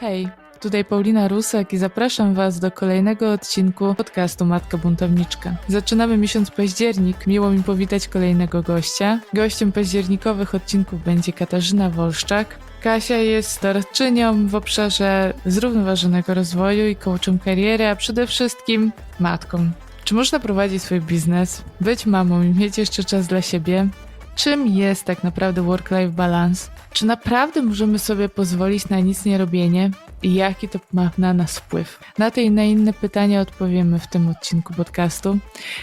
Hej, tutaj Paulina Rusek i zapraszam Was do kolejnego odcinku podcastu Matka Buntowniczka. Zaczynamy miesiąc październik, miło mi powitać kolejnego gościa. Gościem październikowych odcinków będzie Katarzyna Wolszczak. Kasia jest doradczynią w obszarze zrównoważonego rozwoju i coachem kariery, a przede wszystkim matką. Czy można prowadzić swój biznes, być mamą i mieć jeszcze czas dla siebie? Czym jest tak naprawdę work-life balance? Czy naprawdę możemy sobie pozwolić na nic nie robienie? I jaki to ma na nas wpływ? Na te i na inne pytania odpowiemy w tym odcinku podcastu.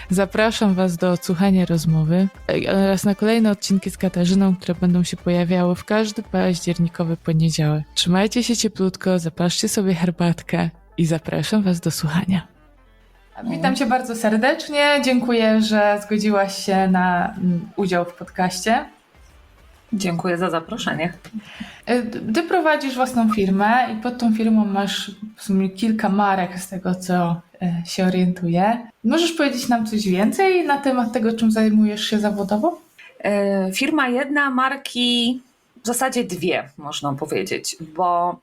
Zapraszam Was do odsłuchania rozmowy e, oraz na kolejne odcinki z Katarzyną, które będą się pojawiały w każdy październikowy poniedziałek. Trzymajcie się cieplutko, zapaszcie sobie herbatkę i zapraszam Was do słuchania. Witam Cię bardzo serdecznie. Dziękuję, że zgodziłaś się na mm, udział w podcaście. Dziękuję za zaproszenie. E, Ty prowadzisz własną firmę i pod tą firmą masz w sumie kilka marek z tego, co e, się orientuję. Możesz powiedzieć nam coś więcej na temat tego, czym zajmujesz się zawodowo? E, Firma jedna, marki w zasadzie dwie, można powiedzieć, bo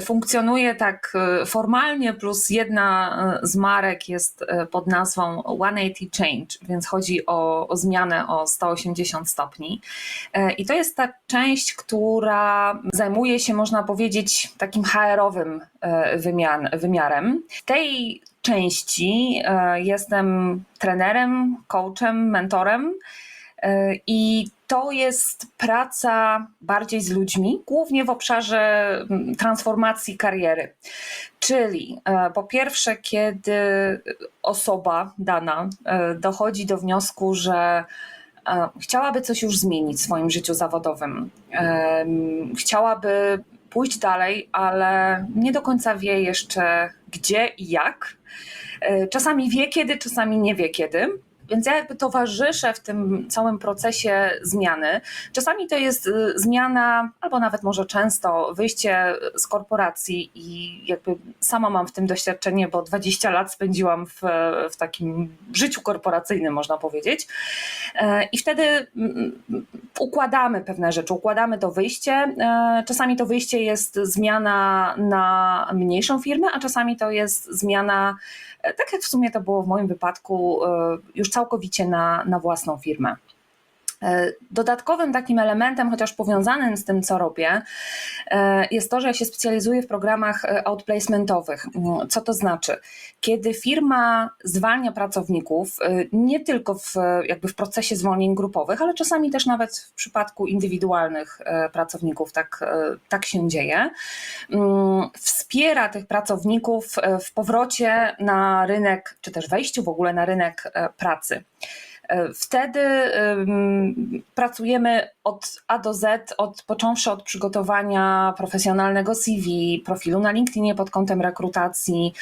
funkcjonuje tak e, formalnie, plus jedna e, z marek jest e, pod nazwą 180 Change, więc chodzi o, o zmianę o 180 stopni. E, I to jest ta część, która zajmuje się, można powiedzieć, takim HR-owym e, wymiarem. W tej części e, jestem trenerem, coachem, mentorem. E, I to jest praca bardziej z ludźmi, głównie w obszarze mm, transformacji kariery. Czyli e, po pierwsze, kiedy osoba dana e, dochodzi do wniosku, że chciałaby coś już zmienić w swoim życiu zawodowym, chciałaby pójść dalej, ale nie do końca wie jeszcze gdzie i jak. Czasami wie kiedy, czasami nie wie kiedy. Więc ja jakby towarzyszę w tym całym procesie zmiany. Czasami to jest y, zmiana, albo nawet może często wyjście z korporacji i jakby sama mam w tym doświadczenie, bo 20 lat spędziłam w, w takim życiu korporacyjnym, można powiedzieć. E, I wtedy mm, układamy pewne rzeczy, układamy to wyjście. E, Czasami to wyjście jest zmiana na mniejszą firmę, a czasami to jest zmiana E, tak jak w sumie to było w moim wypadku, już całkowicie na, na własną firmę. E, Dodatkowym takim elementem, chociaż powiązanym z tym, co robię, e, jest to, że ja się specjalizuję w programach e, outplacementowych. Mm, Co to znaczy? Kiedy firma zwalnia pracowników, nie tylko w, jakby w procesie zwolnień grupowych, ale czasami też nawet w przypadku indywidualnych pracowników tak, tak się dzieje, mm, wspiera tych pracowników w powrocie na rynek, czy też wejściu w ogóle na rynek pracy. E, Wtedy pracujemy od A do Z, od, począwszy od przygotowania profesjonalnego CV, profilu na LinkedInie pod kątem rekrutacji,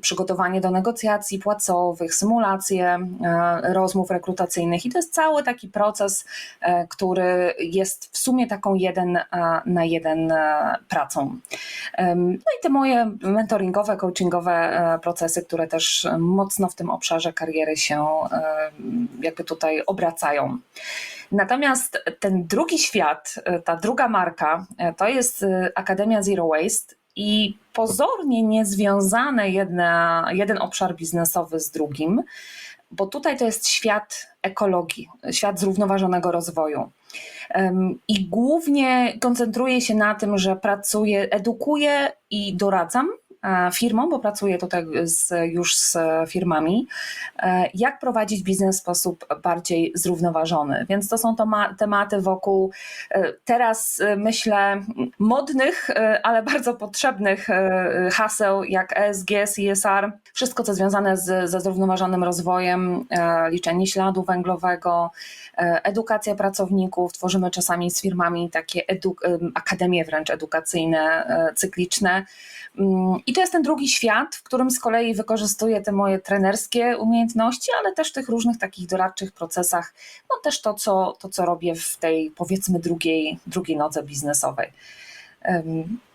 przygotowanie do negocjacji płacowych, symulacje e, rozmów rekrutacyjnych. I to jest cały taki proces, e, który jest w sumie taką jeden na jeden pracą. No i te moje mentoringowe, coachingowe procesy, które też mocno w tym obszarze kariery się jakby tutaj obracają. Natomiast ten drugi świat, e, ta druga marka, e, to jest e, Akademia Zero Waste i pozornie niezwiązane jedna, jeden obszar biznesowy z drugim, bo tutaj to jest świat ekologii, świat zrównoważonego rozwoju. I głównie koncentruję się na tym, że pracuję, edukuję i doradzam firmom, bo pracuję tutaj z, już z firmami, e, jak prowadzić biznes w sposób bardziej zrównoważony. Więc to są to ma- tematy wokół e, teraz e, myślę modnych, e, ale bardzo potrzebnych e, haseł jak ESG, CSR, wszystko co związane z, ze zrównoważonym rozwojem, e, liczenie śladu węglowego, e, edukacja pracowników. Tworzymy czasami z firmami takie akademie wręcz edukacyjne, e, cykliczne. Mm, I to jest ten drugi świat, w którym z kolei wykorzystuję te moje trenerskie umiejętności, ale też w tych różnych takich doradczych procesach, no też to, co, to, co robię w tej powiedzmy drugiej, drugiej nodze biznesowej.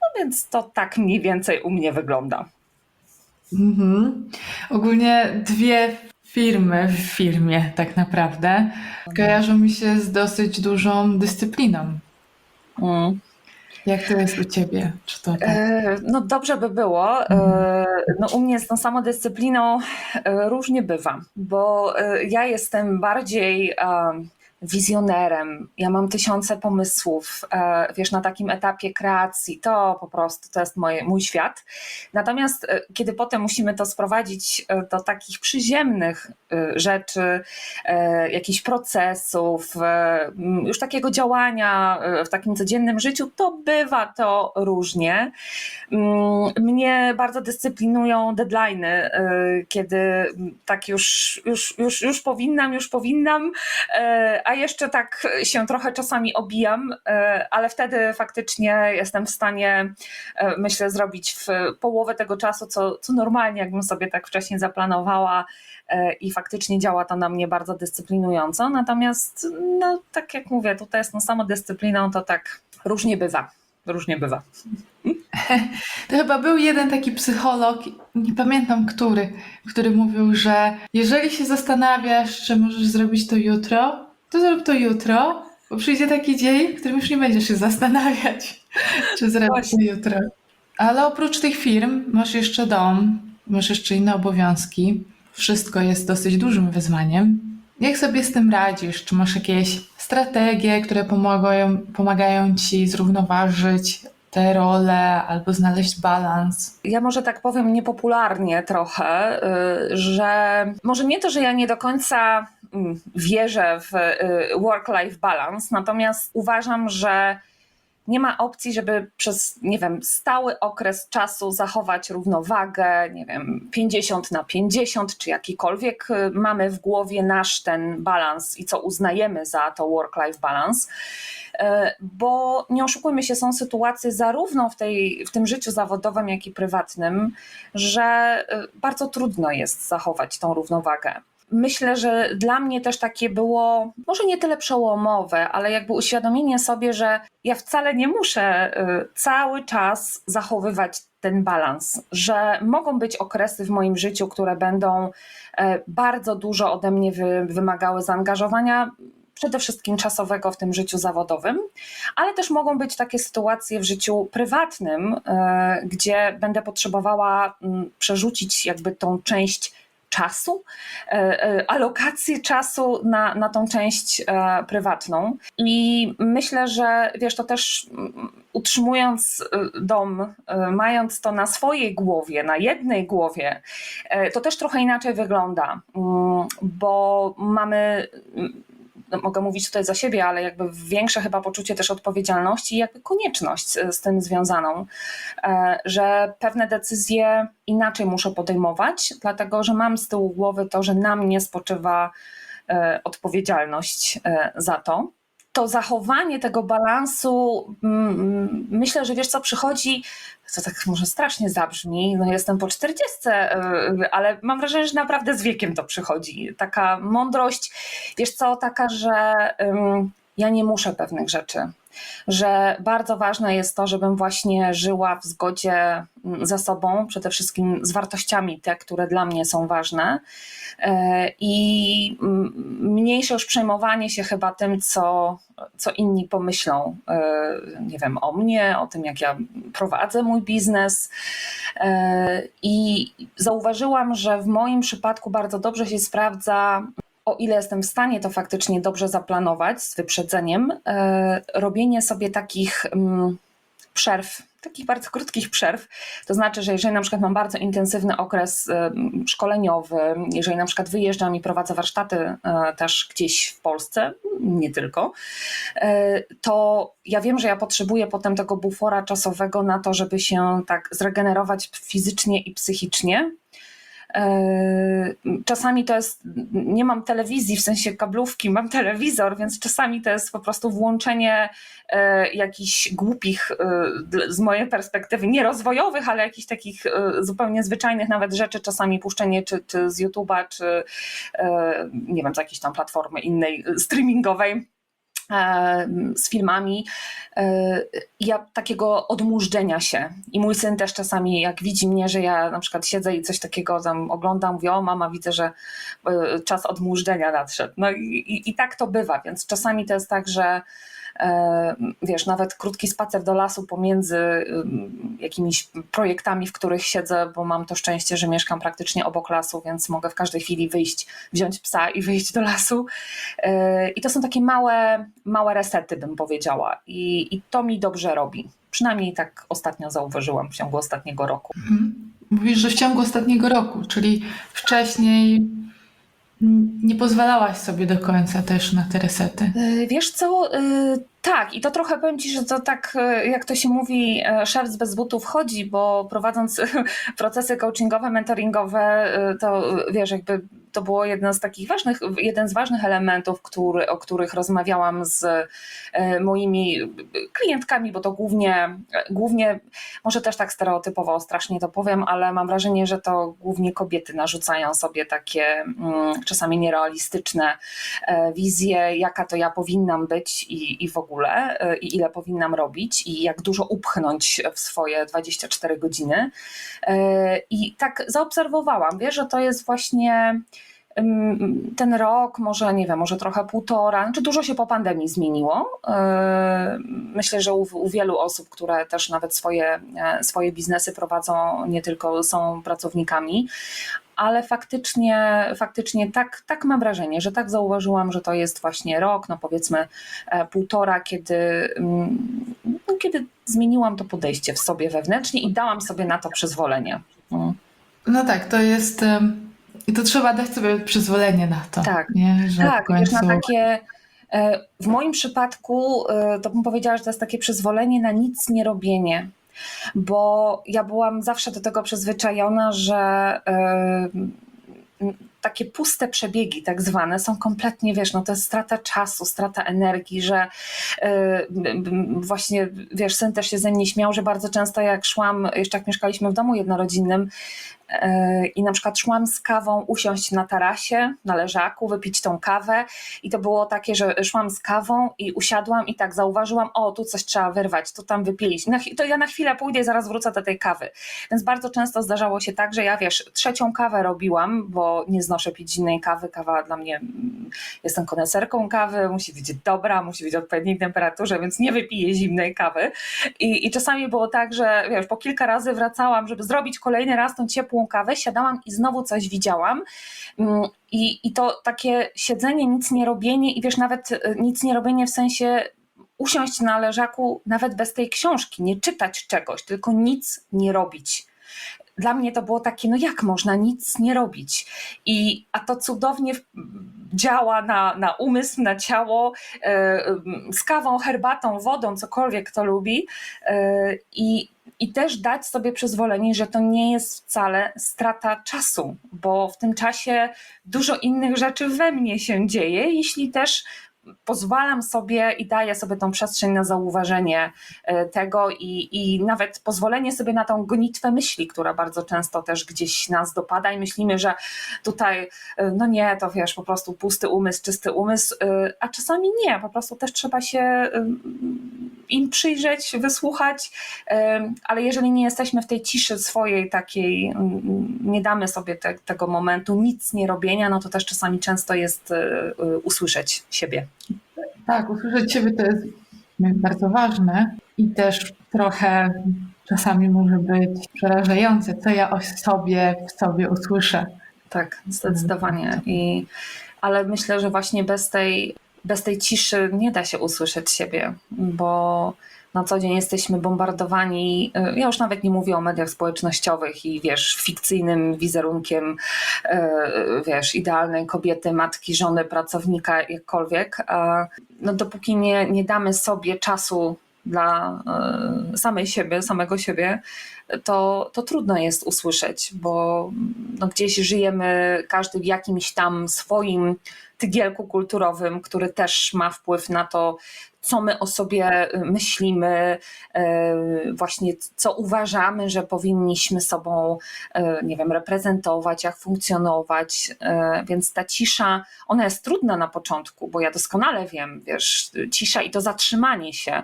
No więc to tak mniej więcej u mnie wygląda. Mhm. Ogólnie dwie firmy w firmie tak naprawdę kojarzą mi się z dosyć dużą dyscypliną. Mm. Jak to jest u ciebie? Czy to tak? E, No dobrze by było. E, No u mnie z tą samodyscypliną e, różnie bywa, bo ja jestem bardziej wizjonerem. Ja mam tysiące pomysłów, e, wiesz, na takim etapie kreacji. To po prostu to jest moje, mój świat. Natomiast e, kiedy potem musimy to sprowadzić e, do takich przyziemnych rzeczy, jakichś procesów, już takiego działania w takim codziennym życiu, to bywa to różnie. Mm, Mnie bardzo dyscyplinują deadline'y, kiedy tak już, już, już, już powinnam, już powinnam, a jeszcze tak się trochę czasami obijam, y, ale wtedy faktycznie jestem w stanie, y, myślę, zrobić w połowę tego czasu, co, co normalnie, jakbym sobie tak wcześniej zaplanowała. y, I faktycznie działa to na mnie bardzo dyscyplinująco. Natomiast, no, tak jak mówię, tutaj z tą samodyscypliną to tak różnie bywa. Różnie bywa. To chyba był jeden taki psycholog, nie pamiętam który, który mówił, że jeżeli się zastanawiasz, czy możesz zrobić to jutro, to zrób to jutro, bo przyjdzie taki dzień, w którym już nie będziesz się zastanawiać, czy zrobić to jutro. Ale oprócz tych firm masz jeszcze dom, masz jeszcze inne obowiązki. Wszystko jest dosyć dużym wyzwaniem. Jak sobie z tym radzisz? Czy masz jakieś strategie, które pomagają, pomagają ci zrównoważyć te role albo znaleźć balans? Ja może tak powiem niepopularnie trochę, y, że może nie to, że ja nie do końca wierzę w y, work-life balance, natomiast uważam, że nie ma opcji, żeby przez, nie wiem, stały okres czasu zachować równowagę, nie wiem, 50 na 50, czy jakikolwiek y, mamy w głowie nasz ten balans i co uznajemy za to work-life balance. E, Bo nie oszukujmy się, są sytuacje zarówno w, tej, w tym życiu zawodowym, jak i prywatnym, że bardzo trudno jest zachować tą równowagę. Myślę, że dla mnie też takie było, może nie tyle przełomowe, ale jakby uświadomienie sobie, że ja wcale nie muszę e, cały czas zachowywać ten balans, że mogą być okresy w moim życiu, które będą e, bardzo dużo ode mnie wy, wymagały zaangażowania, przede wszystkim czasowego w tym życiu zawodowym, ale też mogą być takie sytuacje w życiu prywatnym, e, gdzie będę potrzebowała mm, przerzucić jakby tą część czasu, e, e, alokację czasu na, na tą część e, prywatną. I myślę, że wiesz, to też mm, utrzymując dom, mając to na swojej głowie, na jednej głowie, to też trochę inaczej wygląda, Mm, bo mamy mogę mówić tutaj za siebie, ale jakby większe chyba poczucie też odpowiedzialności i jakby konieczność z, z tym związaną, e, że pewne decyzje inaczej muszę podejmować, dlatego że mam z tyłu głowy to, że na mnie spoczywa e, odpowiedzialność e, za to. To zachowanie tego balansu, mm, myślę, że wiesz co, przychodzi, to tak może strasznie zabrzmi, no jestem po 40, y, ale mam wrażenie, że naprawdę z wiekiem to przychodzi. Taka mądrość, wiesz co, taka, że ja nie muszę pewnych rzeczy. Że bardzo ważne jest to, żebym właśnie żyła w zgodzie mm, ze sobą, przede wszystkim z wartościami te, które dla mnie są ważne. E, I mm, mniejsze już przejmowanie się chyba tym, co, co inni pomyślą, e, nie wiem, o mnie, o tym, jak ja prowadzę mój biznes. E, I zauważyłam, że w moim przypadku bardzo dobrze się sprawdza o ile jestem w stanie to faktycznie dobrze zaplanować z wyprzedzeniem, e, robienie sobie takich mm, przerw, takich bardzo krótkich przerw. To znaczy, że jeżeli na przykład mam bardzo intensywny okres e, szkoleniowy, jeżeli na przykład wyjeżdżam i prowadzę warsztaty e, też gdzieś w Polsce, nie tylko, to ja wiem, że ja potrzebuję potem tego bufora czasowego na to, żeby się tak zregenerować fizycznie i psychicznie. E, Czasami to jest, nie mam telewizji, w sensie kablówki, mam telewizor, więc czasami to jest po prostu włączenie e, jakichś głupich, dl- z mojej perspektywy, nie rozwojowych, ale jakichś takich zupełnie zwyczajnych nawet rzeczy, czasami puszczenie czy, czy z YouTube'a, czy nie wiem, z jakiejś tam platformy innej streamingowej z filmami, e, ja takiego odmurzdzenia się. I mój syn też czasami, jak widzi mnie, że ja na przykład siedzę i coś takiego tam oglądam, mówi, o mama, widzę, że e, czas odmurzdzenia nadszedł. No i, i, i tak to bywa, więc czasami to jest tak, że e, wiesz, nawet krótki spacer do lasu pomiędzy jakimiś projektami, w których siedzę, bo mam to szczęście, że mieszkam praktycznie obok lasu, więc mogę w każdej chwili wyjść, wziąć psa i wyjść do lasu. E, I to są takie małe, małe resety, bym powiedziała. I, I to mi dobrze robi. Przynajmniej tak ostatnio zauważyłam w ciągu ostatniego roku. Mhm. Mówisz, że w ciągu ostatniego roku, czyli wcześniej nie pozwalałaś sobie do końca też na te resety. E, Wiesz co, e, tak i to trochę powiem Ci, że to tak e, jak to się mówi, szef bez butów chodzi, bo prowadząc procesy coachingowe, mentoringowe, to wiesz, jakby to było jeden z takich ważnych, jeden z ważnych elementów, który, o których rozmawiałam z e, moimi klientkami, bo to głównie, głównie, może też tak stereotypowo strasznie to powiem, ale mam wrażenie, że to głównie kobiety narzucają sobie takie mm, czasami nierealistyczne e, wizje, jaka to ja powinnam być i, i w ogóle, e, i ile powinnam robić, i jak dużo upchnąć w swoje 24 godziny. I tak zaobserwowałam, wiesz, że to jest właśnie ten rok, może nie wiem, może trochę półtora, znaczy dużo się po pandemii zmieniło. E, Myślę, że u, u wielu osób, które też nawet swoje, e, swoje biznesy prowadzą, nie tylko są pracownikami, ale faktycznie, faktycznie tak, tak mam wrażenie, że tak zauważyłam, że to jest właśnie rok, no powiedzmy e, półtora, kiedy, mm, no, kiedy zmieniłam to podejście w sobie wewnętrznie i dałam sobie na to przyzwolenie. Mm. No tak, to jest. I to trzeba dać sobie przyzwolenie na to. Tak. Nie? Że Tak, w wiesz, na końcu. takie. e, W moim przypadku e, to bym powiedziała, że to jest takie przyzwolenie na nic nie robienie, bo ja byłam zawsze do tego przyzwyczajona, że e, takie puste przebiegi, tak zwane, są kompletnie, wiesz, no to jest strata czasu, strata energii, że właśnie, wiesz, syn też się ze mnie śmiał, że bardzo często jak szłam, jeszcze jak mieszkaliśmy w domu jednorodzinnym, i na przykład szłam z kawą usiąść na tarasie, na leżaku, wypić tą kawę i to było takie, że szłam z kawą i usiadłam i tak zauważyłam, o tu coś trzeba wyrwać, tu tam wypilić. To ja na chwilę pójdę i zaraz wrócę do tej kawy. Więc bardzo często zdarzało się tak, że ja wiesz, trzecią kawę robiłam, bo nie znoszę pić zimnej kawy, kawa dla mnie, mm, jestem koneserką kawy, musi być dobra, musi być w odpowiedniej temperaturze, więc nie wypiję zimnej kawy. I, I czasami było tak, że wiesz, po kilka razy wracałam, żeby zrobić kolejny raz tą ciepłą kawę, siadałam i znowu coś widziałam. Mm, I, I to takie siedzenie, nic nie robienie i wiesz, nawet y, nic nie robienie w sensie usiąść na leżaku nawet bez tej książki, nie czytać czegoś, tylko nic nie robić. Dla mnie to było takie, no jak można nic nie robić? I, a to cudownie działa na, na umysł, na ciało, e, em, z kawą, herbatą, wodą, cokolwiek kto lubi. E, I, I też dać sobie przyzwolenie, że to nie jest wcale strata czasu, bo w tym czasie dużo innych rzeczy we mnie się dzieje, jeśli też pozwalam sobie i daję sobie tą przestrzeń na zauważenie e, tego i, i nawet pozwolenie sobie na tą gonitwę myśli, która bardzo często też gdzieś nas dopada i myślimy, że tutaj, e, no nie, to wiesz, po prostu pusty umysł, czysty umysł, e, a czasami nie, po prostu też trzeba się im przyjrzeć, wysłuchać, ale jeżeli nie jesteśmy w tej ciszy swojej takiej, mm, nie damy sobie te, tego momentu nic nie robienia, no to też czasami często jest usłyszeć siebie. Tak, usłyszeć siebie to jest bardzo ważne i też trochę czasami może być przerażające, co ja o sobie w sobie usłyszę. Tak, zdecydowanie. I, ale myślę, że właśnie bez tej, bez tej ciszy nie da się usłyszeć siebie, bo na co dzień jesteśmy bombardowani. y, Ja już nawet nie mówię o mediach społecznościowych i wiesz, fikcyjnym wizerunkiem, y, wiesz, idealnej kobiety, matki, żony, pracownika, jakkolwiek. No dopóki nie, nie damy sobie czasu dla y, samej siebie, samego siebie, to, to trudno jest usłyszeć, bo no, gdzieś żyjemy każdy w jakimś tam swoim tygielku kulturowym, który też ma wpływ na to, co my o sobie myślimy, e, właśnie co uważamy, że powinniśmy sobą, e, nie wiem, reprezentować, jak funkcjonować. Więc ta cisza, ona jest trudna na początku, bo ja doskonale wiem, wiesz, cisza i to zatrzymanie się,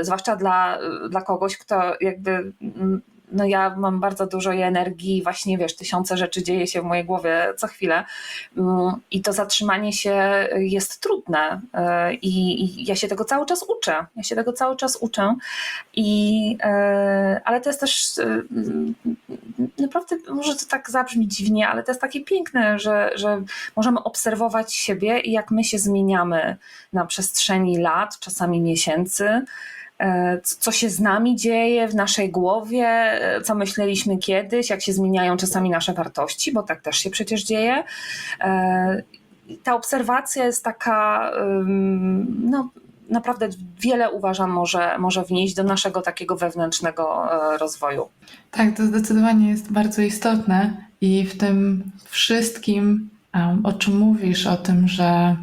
zwłaszcza dla, dla kogoś, kto jakby mm, no ja mam bardzo dużo energii, właśnie wiesz, tysiące rzeczy dzieje się w mojej głowie co chwilę. Mm, i to zatrzymanie się jest trudne e, i, i ja się tego cały czas uczę, ja się tego cały czas uczę. I e, ale to jest też e, naprawdę, może to tak zabrzmi dziwnie, ale to jest takie piękne, że, że możemy obserwować siebie i jak my się zmieniamy na przestrzeni lat, czasami miesięcy, co się z nami dzieje w naszej głowie, e, co myśleliśmy kiedyś, jak się zmieniają czasami nasze wartości, bo tak też się przecież dzieje. E, Ta obserwacja jest taka, no, naprawdę wiele uważam może, może wnieść do naszego takiego wewnętrznego e, rozwoju. Tak, to zdecydowanie jest bardzo istotne i w tym wszystkim, o czym mówisz, o tym, że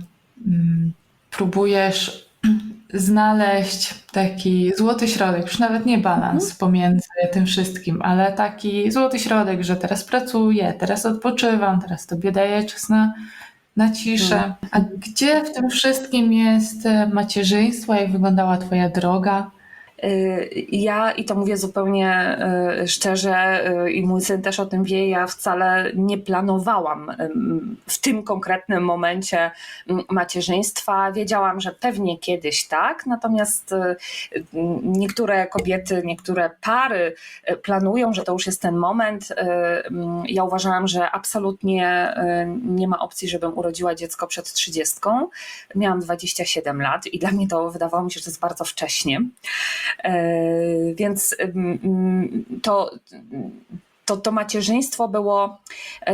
mm, próbujesz znaleźć taki złoty środek, już nawet nie balans pomiędzy tym wszystkim, ale taki złoty środek, że teraz pracuję, teraz odpoczywam, teraz tobie daję czas na, na ciszę. A gdzie w tym wszystkim jest e, macierzyństwo? Jak wyglądała twoja droga? Y, Ja, i to mówię zupełnie y, szczerze, y, i mój syn też o tym wie, ja wcale nie planowałam w tym konkretnym momencie macierzyństwa. Wiedziałam, że pewnie kiedyś tak, natomiast niektóre kobiety, niektóre pary planują, że to już jest ten moment. Ja uważałam, że absolutnie nie ma opcji, żebym urodziła dziecko przed trzydziestką. Miałam 27 lat i dla mnie to wydawało mi się, że to jest bardzo wcześnie. E, Więc mm, mm, to, to, to macierzyństwo było e,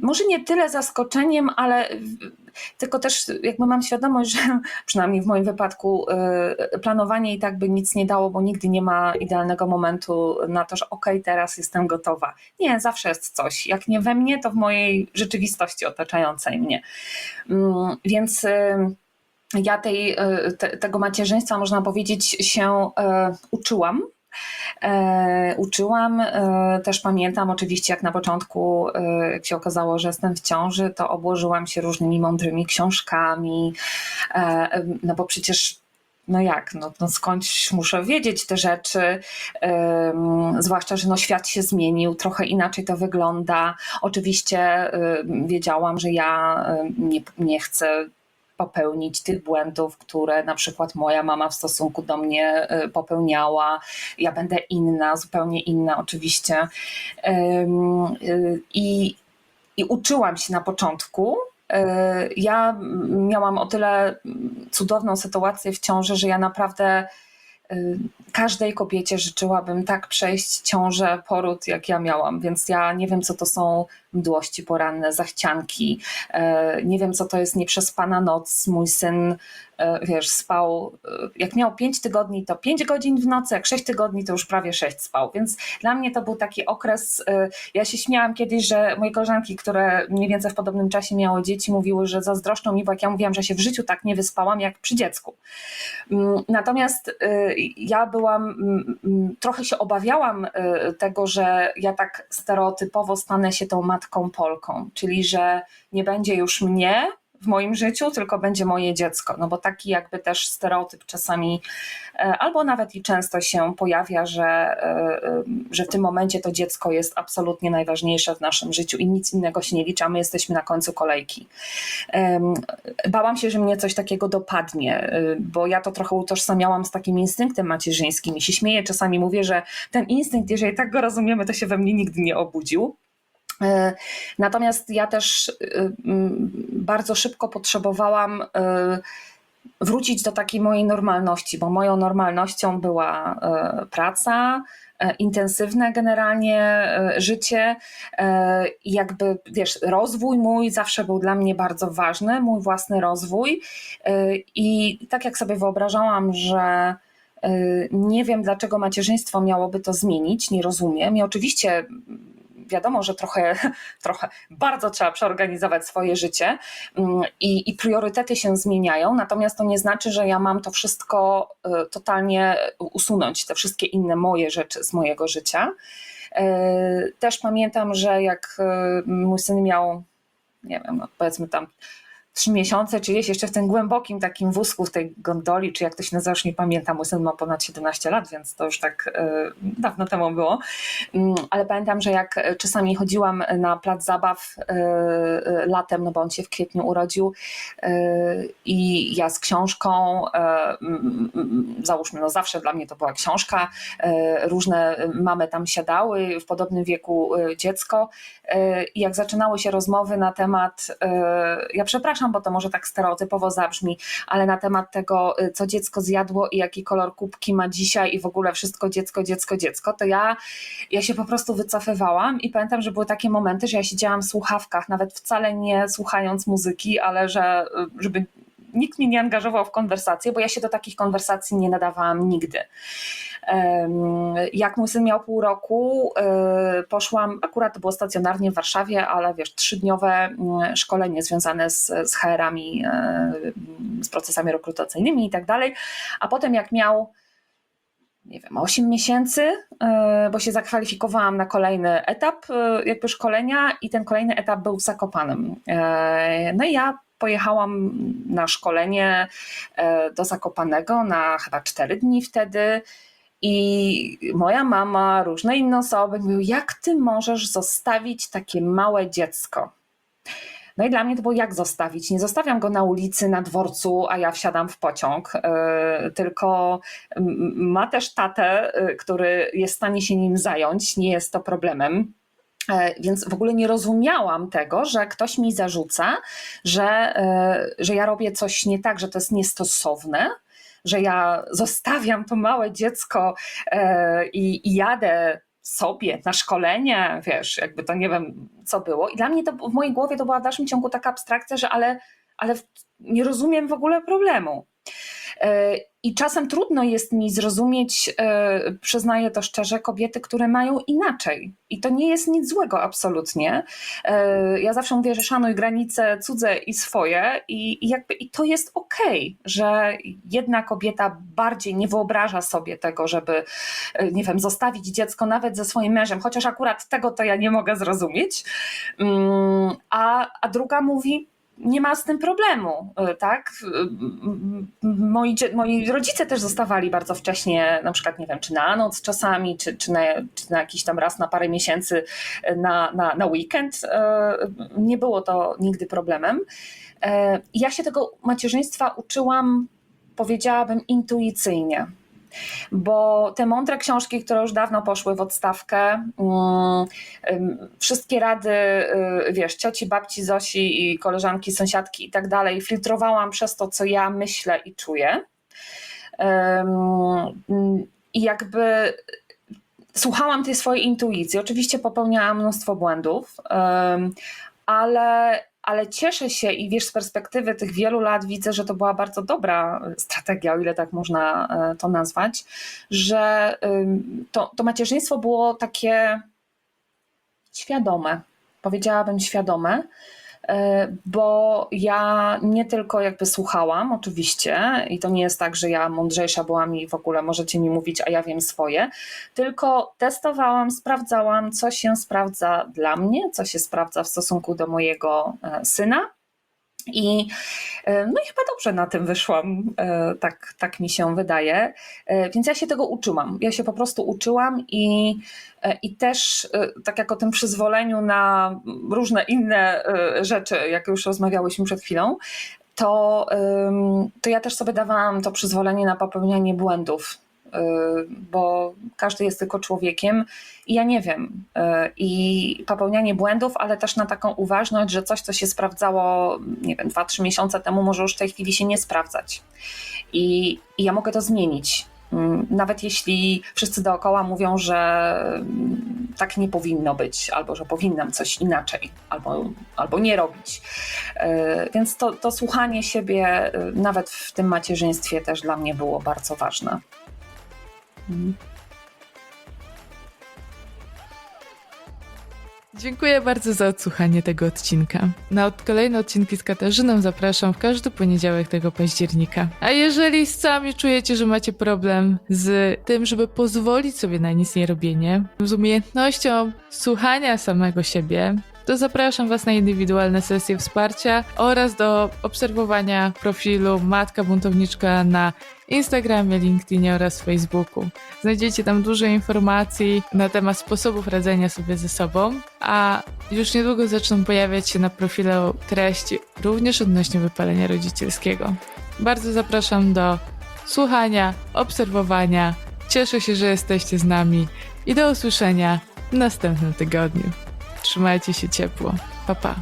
może nie tyle zaskoczeniem, ale tylko też jakby mam świadomość, że przynajmniej w moim wypadku e, planowanie i tak by nic nie dało, bo nigdy nie ma idealnego momentu na to, że okej, teraz jestem gotowa. Nie, zawsze jest coś. Jak nie we mnie, to w mojej rzeczywistości otaczającej mnie. Mm, Więc ja tej, e, te, tego macierzyństwa, można powiedzieć, się e, uczyłam. E, uczyłam, e, też pamiętam oczywiście, jak na początku, e, jak się okazało, że jestem w ciąży, to obłożyłam się różnymi mądrymi książkami, e, no bo przecież no jak, no, no skądś muszę wiedzieć te rzeczy, em, zwłaszcza, że no świat się zmienił, trochę inaczej to wygląda. Oczywiście em, wiedziałam, że ja em, nie, nie chcę popełnić tych błędów, które na przykład moja mama w stosunku do mnie e, popełniała. Ja będę inna, zupełnie inna oczywiście. Y, I, i uczyłam się na początku. E, Ja miałam o tyle cudowną sytuację w ciąży, że ja naprawdę każdej kobiecie życzyłabym tak przejść ciążę, poród, jak ja miałam, więc ja nie wiem, co to są mdłości poranne, zachcianki, e, nie wiem, co to jest nieprzespana noc. Mój syn, e, wiesz, spał, e, jak miał 5 tygodni, to 5 godzin w nocy, jak 6 tygodni, to już prawie 6 spał, więc dla mnie to był taki okres, ja się śmiałam kiedyś, że moje koleżanki, które mniej więcej w podobnym czasie miały dzieci, mówiły, że zazdroszczą mi, bo jak ja mówiłam, że się w życiu tak nie wyspałam, jak przy dziecku. Mm, Natomiast ja byłam, mm, mm, trochę się obawiałam tego, że ja tak stereotypowo stanę się tą matką Polką, czyli że nie będzie już mnie w moim życiu, tylko będzie moje dziecko. No bo taki jakby też stereotyp czasami, e, albo nawet i często się pojawia, że, e, e, że w tym momencie to dziecko jest absolutnie najważniejsze w naszym życiu i nic innego się nie liczy, a my jesteśmy na końcu kolejki. Bałam się, że mnie coś takiego dopadnie, bo ja to trochę utożsamiałam z takim instynktem macierzyńskim i się śmieję, czasami mówię, że ten instynkt, jeżeli tak go rozumiemy, to się we mnie nigdy nie obudził. E, Natomiast ja też y, bardzo szybko potrzebowałam y, wrócić do takiej mojej normalności, bo moją normalnością była e, praca, e, intensywne generalnie e, życie e, jakby wiesz, rozwój mój zawsze był dla mnie bardzo ważny, mój własny rozwój. E, i tak jak sobie wyobrażałam, że e, nie wiem dlaczego macierzyństwo miałoby to zmienić, nie rozumiem. I oczywiście wiadomo, że trochę, trochę bardzo trzeba przeorganizować swoje życie mm, i, i priorytety się zmieniają, natomiast to nie znaczy, że ja mam to wszystko e, totalnie usunąć, te wszystkie inne moje rzeczy z mojego życia. E, Też pamiętam, że jak e, mój syn miał, nie wiem, no powiedzmy tam trzy miesiące, czy jest jeszcze w tym głębokim takim wózku, w tej gondoli, czy jak to się nazywa, już nie pamiętam, mój syn ma ponad 17 lat, więc to już tak e, dawno temu było, Mm, ale pamiętam, że jak e, czasami chodziłam na plac zabaw e, latem, no bo on się w kwietniu urodził i ja z książką, załóżmy, no zawsze dla mnie to była książka, różne mamy tam siadały, w podobnym wieku dziecko i jak zaczynały się rozmowy na temat, ja przepraszam, bo to może tak stereotypowo zabrzmi, ale na temat tego, e, co dziecko zjadło i jaki kolor kubki ma dzisiaj i w ogóle wszystko dziecko, dziecko, dziecko, to ja, ja się po prostu wycofywałam i pamiętam, że były takie momenty, że ja siedziałam w słuchawkach, nawet wcale nie słuchając muzyki, ale że e, żeby nikt mnie nie angażował w konwersacje, bo ja się do takich konwersacji nie nadawałam nigdy. Jak mój syn miał pół roku, e, poszłam, akurat to było stacjonarnie w Warszawie, ale wiesz, trzydniowe mm, szkolenie związane z, z HR-ami, e, z procesami rekrutacyjnymi i tak dalej. A potem jak miał nie wiem, 8 miesięcy, e, bo się zakwalifikowałam na kolejny etap jakby szkolenia i ten kolejny etap był w Zakopanem. E, No i ja pojechałam na szkolenie e, do Zakopanego na chyba 4 dni wtedy i moja mama, różne inne osoby mówiły, jak ty możesz zostawić takie małe dziecko? No i dla mnie to było jak zostawić? Nie zostawiam go na ulicy, na dworcu, a ja wsiadam w pociąg, yy, tylko ma też tatę, yy, który jest w stanie się nim zająć, nie jest to problemem. E, Więc w ogóle nie rozumiałam tego, że ktoś mi zarzuca, że, e, że ja robię coś nie tak, że to jest niestosowne, że ja zostawiam to małe dziecko e, i, i jadę sobie na szkolenie, wiesz, jakby to nie wiem, co było. I dla mnie to w mojej głowie to była w dalszym ciągu taka abstrakcja, że ale, ale nie rozumiem w ogóle problemu. I czasem trudno jest mi zrozumieć, e, przyznaję to szczerze, kobiety, które mają inaczej. I to nie jest nic złego absolutnie. E, Ja zawsze mówię, że szanuj granice cudze i swoje, i, jakby i to jest okej, że jedna kobieta bardziej nie wyobraża sobie tego, żeby, e, nie wiem, zostawić dziecko nawet ze swoim mężem, chociaż akurat tego to ja nie mogę zrozumieć. Mm, A, a druga mówi, nie ma z tym problemu, y, tak? Moi, moi rodzice też zostawali bardzo wcześnie, na przykład, nie wiem, czy na noc czasami, czy, czy, na, czy na jakiś tam raz na parę miesięcy y, na, na, na weekend. Y, Nie było to nigdy problemem. Ja się tego macierzyństwa uczyłam, powiedziałabym, intuicyjnie bo te mądre książki, które już dawno poszły w odstawkę, mm, wszystkie rady, y, wiesz, cioci, babci, Zosi i koleżanki, sąsiadki i tak dalej, filtrowałam przez to, co ja myślę i czuję. I jakby słuchałam tej swojej intuicji. Oczywiście popełniałam mnóstwo błędów, ale, ale cieszę się i wiesz, z perspektywy tych wielu lat widzę, że to była bardzo dobra strategia, o ile tak można e, to nazwać, że to, to macierzyństwo było takie świadome, powiedziałabym świadome, bo ja nie tylko jakby słuchałam, oczywiście, i to nie jest tak, że ja mądrzejsza byłam i w ogóle możecie mi mówić, a ja wiem swoje, tylko testowałam, sprawdzałam, co się sprawdza dla mnie, co się sprawdza w stosunku do mojego e, syna. I, e, no i chyba dobrze na tym wyszłam, e, tak, tak mi się wydaje. E, Więc ja się tego uczyłam. Ja się po prostu uczyłam i, i też, tak jak o tym przyzwoleniu na różne inne rzeczy, jak już rozmawiałyśmy przed chwilą, to, to ja też sobie dawałam to przyzwolenie na popełnianie błędów, bo każdy jest tylko człowiekiem i ja nie wiem. y, I popełnianie błędów, ale też na taką uważność, że coś, co się sprawdzało, nie wiem, 2-3 miesiące temu, może już w tej chwili się nie sprawdzać. I, i ja mogę to zmienić. Mm, Nawet jeśli wszyscy dookoła mówią, że mm, tak nie powinno być, albo że powinnam coś inaczej, albo, albo nie robić. E, Więc to, to słuchanie siebie, nawet w tym macierzyństwie, też dla mnie było bardzo ważne. Mhm. Dziękuję bardzo za odsłuchanie tego odcinka. Na kolejne odcinki z Katarzyną zapraszam w każdy poniedziałek tego października. A jeżeli sami czujecie, że macie problem z tym, żeby pozwolić sobie na nic nie robienie, z umiejętnością słuchania samego siebie, to zapraszam Was na indywidualne sesje wsparcia oraz do obserwowania profilu Matka Buntowniczka na Instagramie, LinkedInie oraz Facebooku. Znajdziecie tam dużo informacji na temat sposobów radzenia sobie ze sobą, a już niedługo zaczną pojawiać się na profilu treści również odnośnie wypalenia rodzicielskiego. Bardzo zapraszam do słuchania, obserwowania. Cieszę się, że jesteście z nami i do usłyszenia w następnym tygodniu. Trzymajcie się ciepło. Pa pa.